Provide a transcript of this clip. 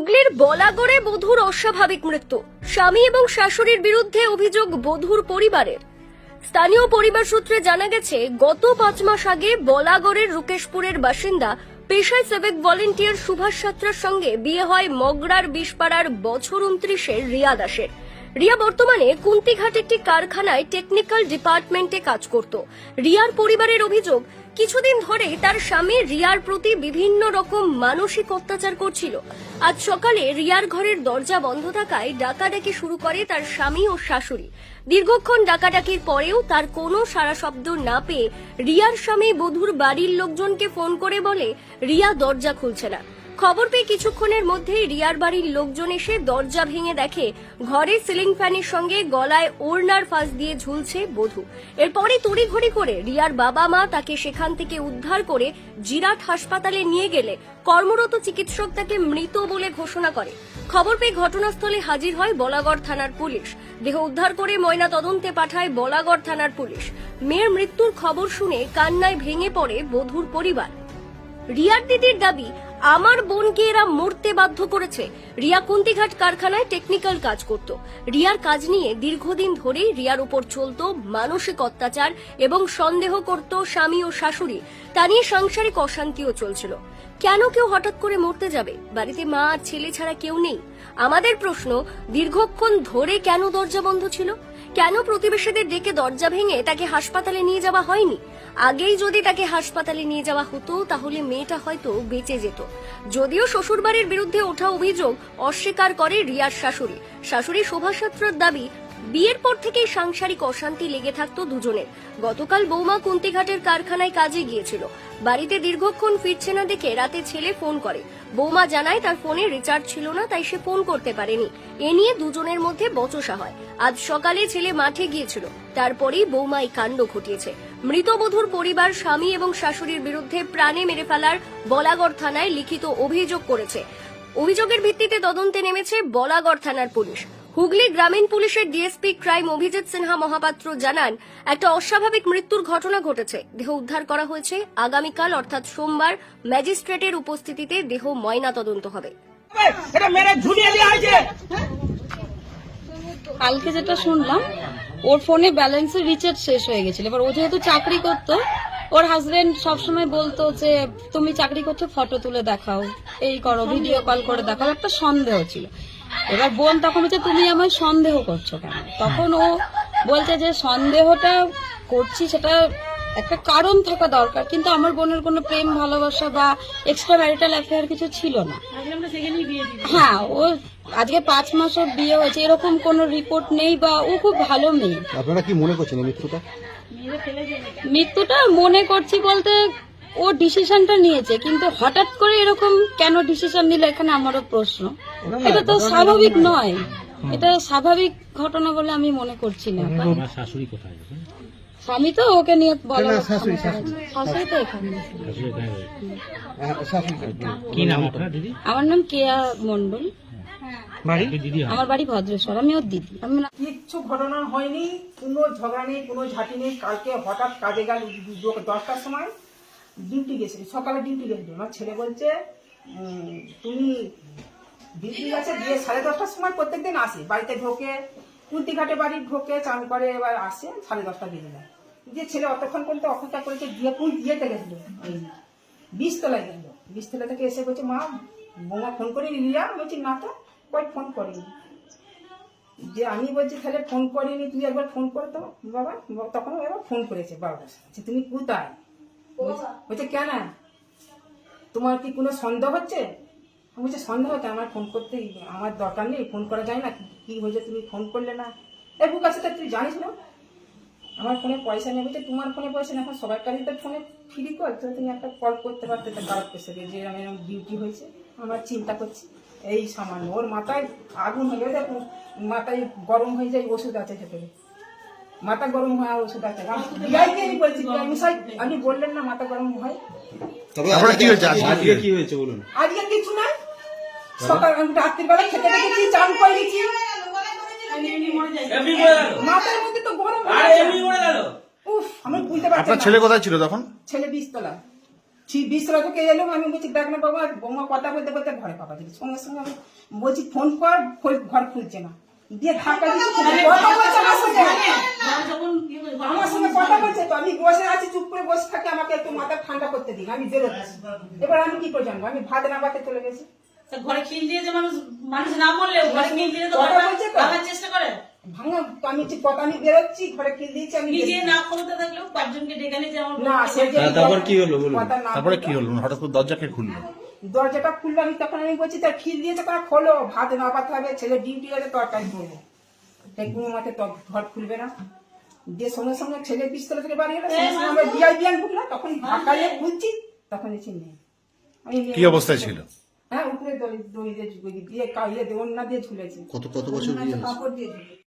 হুগলির বলাগড়ে বধুর অস্বাভাবিক মৃত্যু। স্বামী এবং শাশুড়ির বিরুদ্ধে অভিযোগ বধুর পরিবারের। স্থানীয় পরিবার সূত্রে জানা গেছে, গত পাঁচ মাস আগে বলাগড়ের রুকেশপুরের বাসিন্দা পেশায় সেবেক ভলেন্টিয়ার সুভাষ সাত্রার সঙ্গে বিয়ে হয় মগরার বিষপাড়ার বছর উনত্রিশের রিয়া দাসের। রিয়া বর্তমানে কুন্তিঘাট একটি কারখানায় টেকনিক্যাল ডিপার্টমেন্টে কাজ করত। রিয়ার পরিবারের অভিযোগ, কিছুদিন ধরে তার স্বামী রিয়ার প্রতি বিভিন্ন রকম মানসিক অত্যাচার করছিল। আজ সকালে রিয়ার ঘরের দরজা বন্ধ থাকায় ডাকাডাকি শুরু করে তার স্বামী ও শাশুড়ি। দীর্ঘক্ষণ ডাকাডাকির পরেও তার কোনো সারা শব্দ না পেয়ে রিয়ার স্বামী বধূর বাড়ির লোকজনকে ফোন করে বলে, রিয়া, দরজা খুলছে না। খবর পেয়ে কিছুক্ষণের মধ্যেই রিয়ার বাড়ির লোকজন এসে দরজা ভেঙে দেখে। ঘরে সিলিং ফ্যানের সঙ্গে গলায় ওড়নার ফাঁস দিয়ে ঝুলছে বধূ। এরপরে তড়িঘড়ি করে রিয়ার বাবা মা তাকে সেখান থেকে উদ্ধার করে জিরাট হাসপাতালে নিয়ে গেলে। কর্মরত চিকিৎসক তাকে মৃত বলে ঘোষণা করে। খবর পেয়ে ঘটনাস্থলে হাজির হয় বলাগড় থানার পুলিশ। দেহ উদ্ধার করে ময়না তদন্তে পাঠায় বলাগড় থানার পুলিশ। মেয়ের মৃত্যুর খবর শুনে কান্নায় ভেঙে পড়ে বধূর পরিবার। রিয়ার দিদির দাবি আমার বোনকে এরা মরতে বাধ্য করেছে। রিয়া কুন্তিঘাট কারখানায় টেকনিক্যাল কাজ করত। রিয়ার কাজ নিয়ে দীর্ঘদিন ধরেই রিয়ার উপর চলত মানসিক অত্যাচার এবং সন্দেহ করত স্বামী ও শাশুড়ি। তা নিয়ে সাংসারিক অশান্তিও চলছিল। কেন কেউ হঠাৎ করে মরতে যাবে? বাড়িতে মা আর ছেলে ছাড়া কেউ নেই। আমাদের প্রশ্ন, দীর্ঘক্ষণ ধরে কেন দরজা বন্ধ ছিল? কেন প্রতিবেশীদের ডেকে দরজা ভেঙে তাকে হাসপাতালে নিয়ে যাওয়া হয়নি? আগেই যদি তাকে হাসপাতালে নিয়ে যাওয়া হতো, তাহলে মেয়েটা হয়তো বেঁচে যেত। যদিও শ্বশুরবাড়ির বিরুদ্ধে ওঠা অভিযোগ অস্বীকার করে রিয়ার শাশুড়ি। শাশুড়ি শোভাযাত্রার দাবি, বিয়ের পর থেকেই সাংসারিক অশান্তি লেগে থাকতো দুজনের। গতকাল বৌমা কুন্তিঘাটের কারখানায় কাজে গিয়েছিল। বাড়িতে দীর্ঘক্ষণ ফিরছে না দেখে রাতে ছেলে ফোন করে। বৌমা জানায়, তার ফোনে রিচার্জ ছিল না, তাই সে ফোন করতে পারেনি। এ নিয়ে দুজনের মধ্যে বচসা হয়। আজ সকালে ছেলে মাঠে গিয়েছিল। তারপরেই বৌমা এই কাণ্ড ঘটিয়েছে। মৃতবধূর পরিবার স্বামী এবং শাশুড়ির বিরুদ্ধে প্রাণে মেরে ফেলার বলাগড় থানায় লিখিত অভিযোগ করেছে। অভিযোগের ভিত্তিতে তদন্তে নেমেছে বলাগড় থানার পুলিশ। হুগলি গ্রামীণ পুলিশের ডিএসপি ক্রাইম অভিজিৎ সিনহা মহাপাত্র জানান একটা অস্বাভাবিক মৃত্যুর ঘটনা ঘটেছে। দেহ উদ্ধার করা হয়েছে। আগামীকাল অর্থাৎ সোমবার ম্যাজিস্ট্রেটের উপস্থিতিতে দেহ ময়না তদন্ত হবে। কালকে যেটা শুনলাম ওর ফোনে ব্যালেন্সের রিচার্জ শেষ হয়ে গেছিল। এবার ও যেহেতু চাকরি করতো, ওর হাজবেন্ড সবসময় বলতো যে, তুমি চাকরি করছ ফটো তুলে দেখাও, এই করো ভিডিও কল করে দেখাও। একটা সন্দেহ ছিল। এবার বোন তখন হচ্ছে তুমি আমায় সন্দেহ করছ কেন? তখন ও বলছে যে, সন্দেহটা করছি, সেটা একটা কারণ থাকা দরকার কিন্তু আমার বোনের কোনো প্রেম ভালোবাসা বা এক্সট্রা ম্যারিটাল অ্যাফেয়ার কিছু ছিল না। হ্যাঁ ও আজকে পাঁচ মাস ওর বিয়ে হয়েছে এরকম কোনো রিপোর্ট নেই বা ও খুব ভালো মেয়ে। আপনারা কি মনে করছেন মৃত্যুটা? মৃত্যুটা মনে করছি বলতে ও ডিসিশনটা নিয়েছে কিন্তু হঠাৎ করে এরকম কেন ডিসিশন নিল এখানে আমারও প্রশ্ন। এটা তো স্বাভাবিক নয় এটা স্বাভাবিক ঘটনা বলে আমি মনে করছি না। শাশুড়ি কোথায়? স্বামী তো ওকে নিয়ে বলা শাশুড়ি, শাশুড়ি। তো এখানে। শাশুড়ি। কি নাম দিদি? আমার নাম কেয়া মন্ডল হয়। আমার বাড়ি ভদ্রেশ্বর আমি ওর দিদি। আমি না- কিচ্ছু ঘটনা হয়নি কোনো ঝগড়া নেই কোনো ঝাঁটি নেই। কালকে হঠাৎ কাজে গেল দশটার সময় ডিউটি গেছে সকালে ডিউটি গেছিল। আমার ছেলে বলছে তুমি ডিউটি গেছে দিয়ে সাড়ে দশটার সময় প্রত্যেকদিন আসে। বাড়িতে ঢোকে কুন্তিঘাটে বাড়ি ঢোকে চান করে এবার আসে সাড়ে দশটা বেজে যায়। দিয়ে ছেলে অতক্ষণ পর্যন্ত অপেক্ষা করেছে দিয়ে কুই দিয়েতে গেছিল ওই বীজতলায় গেল। বীজতলা থেকে এসে বলছে মা বৌমা ফোন করি রিয়া বলছি না তো কই ফোন করিনি? যে আমি বলছি তাহলে ফোন করিনি তুই একবার ফোন করে তো বাবা। তখন এবার ফোন করেছে বাবা যে তুমি কোথায়? বলছে কেন? তোমার কি কোনো সন্দেহ হচ্ছে? আমি বলছি সন্দেহ হচ্ছে আমার ফোন করতে আমার দরকার নেই ফোন করা যায় না কি হয়েছে তুমি ফোন করলে না। এ বুক আছে তুই জানিস না। আমার ফোনে পয়সা নেই বলছে তোমার ফোনে পয়সা নেই এখন সবার কাছে তো ফোনে ফ্রি কল তো তুমি একটা কল করতে পারতে তো খারাপ পেশে যে আমি এরকম ডিউটি হয়েছে আমরা চিন্তা করছি। এই সামান্য ওর মাথায় আগুন হয়ে দেখো মাথায় গরম হয়ে যায় ওষুধ আছে ভেতরে মাথা গরম হয় আর ওষুধ আছে। আমি আমি বলছি আপনি বললেন না মাথা গরম হয়। আজকে? আজকে কি হয়েছে বলুন। আজকে কিছু নাই। সকাল রাত্রিবেলা খেতে খেতে চান করে দিচ্ছি মাথার মধ্যে তো গরম উফ আমি বুঝতে পারছি আপনার ছেলে কোথায় ছিল তখন? ছেলে এলো আমি বলছি দেখ না বাবা বৌমা কথা বলতে বলতে ঘরে পাবা দিলি। সঙ্গে সঙ্গে আমি বলছি ফোন কর ঘর খুলছে না। দিয়ে ধাক্কা দিচ্ছি কথা বলছে আমার সঙ্গে। আমার সঙ্গে কথা বলছে তো আমি বসে আছি চুপ করে বসে থাকি আমাকে একটু মাথা ঠান্ডা করতে দিন আমি এবার আমি কি করে জানব? আমি ভাত নামাতে চলে গেছি। ঘরে খিল দিয়ে যে মানুষ মানুষ না মরলেও ঘরে খিল দিয়ে তো? ভাঙার চেষ্টা করে। ভাঙা আমি ঠিক কথা আমি বেরোচ্ছি ঘরে কিল দিয়েছি আমি নিজে না ক্ষমতা থাকলেও পাঁচজনকে ডেকে নিয়ে যে না সে যে হ্যাঁ, তারপর কি হলো বলুন? তারপরে কি হলো হঠাৎ করে দরজাকে খুললো? দরজাটা খুললো আমি তখন আমি বলছি তার খিল দিয়েছে তারা খোলো ভাত নামাতে হবে ছেলে ডিউটি আছে তরকারি করব। তাই কোনো ঘর খুলবে না। দিয়ে সঙ্গে সঙ্গে ছেলে পিস্তলে থেকে বাড়ি গেলো আমরা বিয়ান তখন ঢাকা খুলছি তখন এসে নেই আমি কি অবস্থায় ছিল? হ্যাঁ উপরে দড়ি দড়ি দিয়ে ঝুলে দিয়ে কাইয়ে দিয়ে অন্য দিয়ে ঝুলেছে। কত কত বছর বিয়ে কাপড় দিয়ে ঝুলে